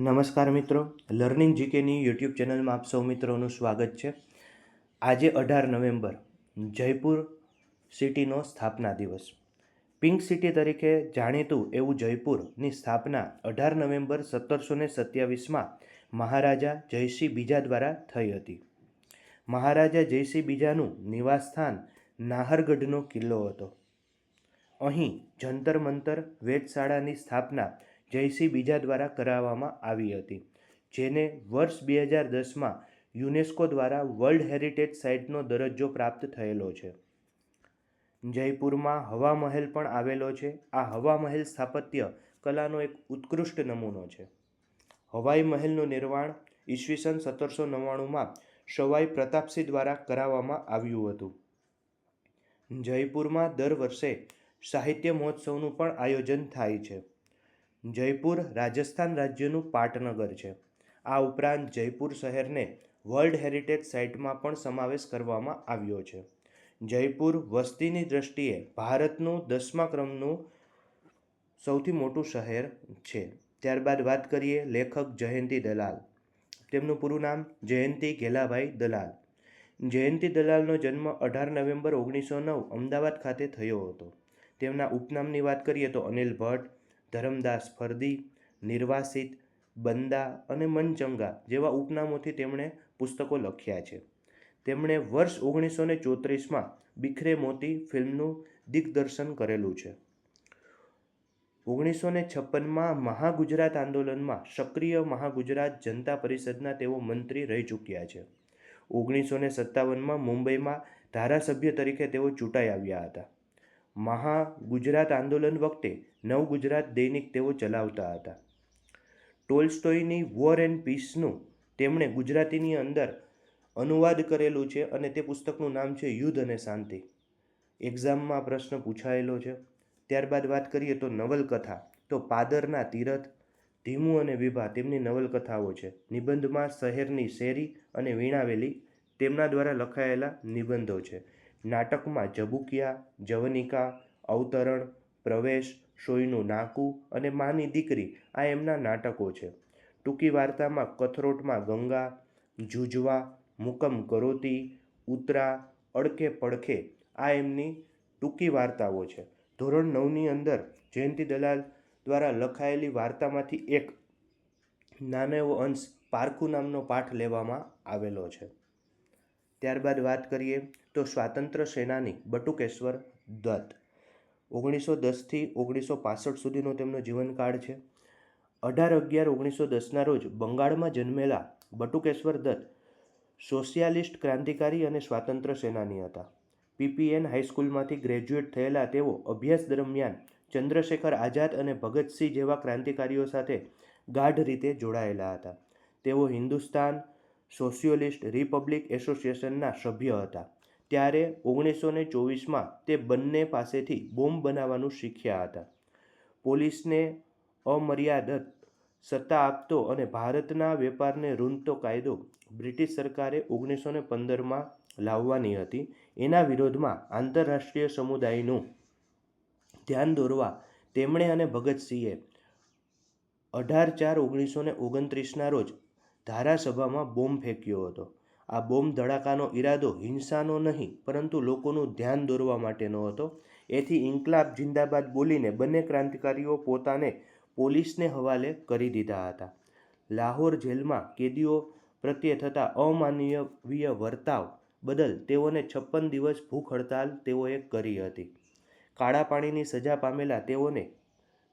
નમસ્કાર મિત્રો. Learning જીકેની YouTube ચેનલમાં આપ સૌ મિત્રોનું સ્વાગત છે. આજે અઢાર નવેમ્બર, જયપુર સિટીનો સ્થાપના દિવસ. પિંક સિટી તરીકે જાણીતું એવું જયપુરની સ્થાપના અઢાર નવેમ્બર સત્તરસો ને સત્યાવીસમાં મહારાજા જયસિંહ બીજા દ્વારા થઈ હતી. મહારાજા જયસિંહ બીજાનું નિવાસસ્થાન નાહરગઢનો કિલ્લો હતો. અહીં જંતર મંતર વેધશાળાની સ્થાપના જયસિંહ બીજા દ્વારા કરાવવામાં આવી હતી, જેને વર્ષ બે હજાર દસમાં યુનેસ્કો દ્વારા વર્લ્ડ હેરિટેજ સાઇટનો દરજ્જો પ્રાપ્ત થયેલો છે. જયપુરમાં હવા મહેલ પણ આવેલો છે. આ હવા મહેલ સ્થાપત્ય કલાનો એક ઉત્કૃષ્ટ નમૂનો છે. હવાઈ મહેલનું નિર્માણ ઈસવીસન સત્તરસો નવ્વાણુંમાં સવાઈ પ્રતાપસિંહ દ્વારા કરાવવામાં આવ્યું હતું. જયપુરમાં દર વર્ષે સાહિત્ય મહોત્સવનું પણ આયોજન થાય છે. જયપુર રાજસ્થાન રાજ્યનું પાટનગર છે. આ ઉપરાંત જયપુર શહેરને વર્લ્ડ હેરિટેજ સાઇટમાં પણ સમાવેશ કરવામાં આવ્યો છે. જયપુર વસ્તીની દ્રષ્ટિએ ભારતનું દસમા ક્રમનું સૌથી મોટું શહેર છે. ત્યારબાદ વાત કરીએ લેખક જયંતી દલાલ. તેમનું પૂરું નામ જયંતી ઘેલાભાઈ દલાલ. જયંતી દલાલનો જન્મ અઢાર નવેમ્બર ઓગણીસો નવ અમદાવાદ ખાતે થયો હતો. તેમના ઉપનામની વાત કરીએ તો અનિલ ભટ્ટ ધરમદાસ, ફરદી, નિર્વાસિત, બંદા અને મનચંગા જેવા ઉપનામોથી તેમણે પુસ્તકો લખ્યા છે. તેમણે વર્ષ ઓગણીસો ને ચોત્રીસમાં બિખરે મોતી ફિલ્મનું દિગ્દર્શન કરેલું છે. ઓગણીસો ને છપ્પનમાં મહાગુજરાત આંદોલનમાં સક્રિય મહાગુજરાત જનતા પરિષદના તેઓ મંત્રી રહી ચૂક્યા છે. ઓગણીસો ને સત્તાવનમાં મુંબઈમાં ધારાસભ્ય તરીકે તેઓ ચૂંટાઈ આવ્યા હતા. મહા ગુજરાત આંદોલન વખતે નવ ગુજરાત દૈનિક તેઓ ચલાવતા હતા. ટોલ્સ્ટોયની વોર એન્ડ પીસનું તેમણે ગુજરાતીની અંદર અનુવાદ કરેલું છે અને તે પુસ્તકનું નામ છે યુદ્ધ અને શાંતિ. એક્ઝામમાં પ્રશ્ન પૂછાયેલો છે. ત્યારબાદ વાત કરીએ તો નવલકથા. તો પાદરના તીરથ, ધીમું અને વિભા તેમની નવલકથાઓ છે. નિબંધમાં શહેરની શેરી અને વીણાવેલી તેમના દ્વારા લખાયેલા નિબંધો છે. નાટકમાં જબુકિયા જવનિકા, અવતરણ, પ્રવેશ, સોયનું નાકું અને માની દીકરી આ એમના નાટકો છે. ટૂંકી વાર્તામાં કથરોટમાં ગંગા, જુજવા, મુકમ કરોતી, ઉતરા, અડકે પડખે આ એમની ટૂંકી વાર્તાઓ છે. ધોરણ નવની અંદર જયંતિ દલાલ દ્વારા લખાયેલી વાર્તામાંથી એક નાનો એવો અંશ પારખું નામનો પાઠ લેવામાં આવેલો છે. ત્યારબાદ વાત કરીએ તો સ્વાતંત્ર્ય સેનાની બટુકેશ્વર દત્ત. ઓગણીસો દસથી ઓગણીસો પાસઠ સુધીનો તેમનો જીવનકાળ છે. અઢાર અગિયાર ઓગણીસો દસના રોજ બંગાળમાં જન્મેલા બટુકેશ્વર દત્ત સોશિયાલિસ્ટ ક્રાંતિકારી અને સ્વાતંત્ર્ય સેનાની હતા. પીપીએન હાઈસ્કૂલમાંથી ગ્રેજ્યુએટ થયેલા તેઓ અભ્યાસ દરમિયાન ચંદ્રશેખર આઝાદ અને ભગતસિંહ જેવા ક્રાંતિકારીઓ સાથે ગાઢ રીતે જોડાયેલા હતા. તેઓ હિન્દુસ્તાન સોશિયોલિસ્ટ રિપબ્લિક એસોસિએશનના સભ્ય હતા. ત્યારે ઓગણીસો ને ચોવીસમાં તે બંને પાસેથી બોમ્બ બનાવવાનું શીખ્યા હતા. પોલીસને અમર્યાદત સત્તા આપતો અને ભારતના વેપારને રૂંધતો કાયદો બ્રિટિશ સરકારે ઓગણીસો ને પંદરમાં લાવવાની હતી. એના વિરોધમાં આંતરરાષ્ટ્રીય સમુદાયનું ધ્યાન દોરવા તેમણે અને ભગતસિંહે અઢાર ચાર ઓગણીસો ને ઓગણત્રીસના રોજ ધારાસભામાં બોમ્બ ફેંક્યો હતો. આ બોમ્બ ધડાકાનો ઈરાદો હિંસાનો નહીં, પરંતુ લોકોનું ધ્યાન દોરવા માટેનો હતો. એથી ઇન્કલાબ જિંદાબાદ બોલીને બંને ક્રાંતિકારીઓ પોતાને પોલીસને હવાલે કરી દીધા હતા. લાહોર જેલમાં કેદીઓ પ્રત્યે થતા અમાનવીય વર્તાવ બદલ તેઓને છપ્પન દિવસ ભૂખ હડતાલ તેઓએ કરી હતી. કાળા પાણીની સજા પામેલા તેઓને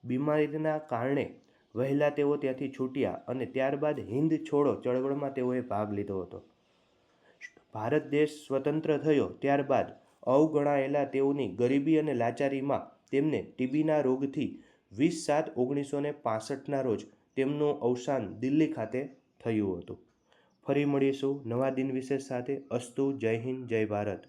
બીમારીના કારણે વહેલા તેઓ ત્યાંથી છૂટ્યા અને ત્યારબાદ હિન્દ છોડો ચળવળમાં તેઓએ ભાગ લીધો હતો. ભારત દેશ સ્વતંત્ર થયો ત્યારબાદ અવગણાયેલા તેઓની ગરીબી અને લાચારીમાં તેમને ટીબીના રોગથી વીસ સાત ઓગણીસો ને પાસઠના રોજ તેમનું અવસાન દિલ્હી ખાતે થયું હતું. ફરી મળીશું નવા દિન વિશેષ સાથે. અસ્તુ, જય હિન્દ, જય ભારત.